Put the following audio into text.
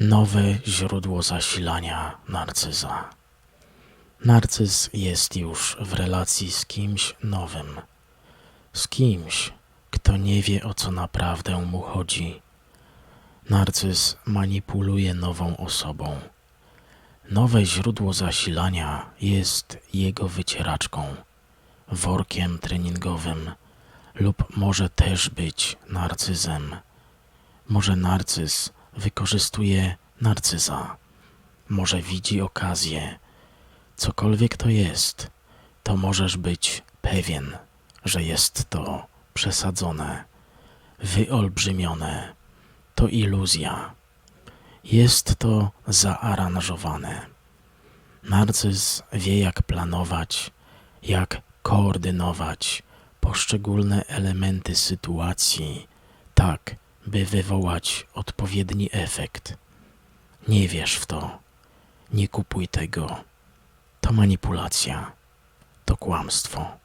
Nowe źródło zasilania narcyza. Narcyz jest już w relacji z kimś nowym, z kimś, kto nie wie o co naprawdę mu chodzi. Narcyz manipuluje nową osobą. Nowe źródło zasilania jest jego wycieraczką, workiem treningowym, lub może też być narcyzem. Może narcyz wykorzystuje narcyza, może widzi okazję. Cokolwiek to jest, to możesz być pewien, że jest to przesadzone, wyolbrzymione. To iluzja. Jest to zaaranżowane. Narcyz wie, jak planować, jak koordynować poszczególne elementy sytuacji, tak, by wywołać odpowiedni efekt. Nie wierz w to. Nie kupuj tego. To manipulacja. To kłamstwo.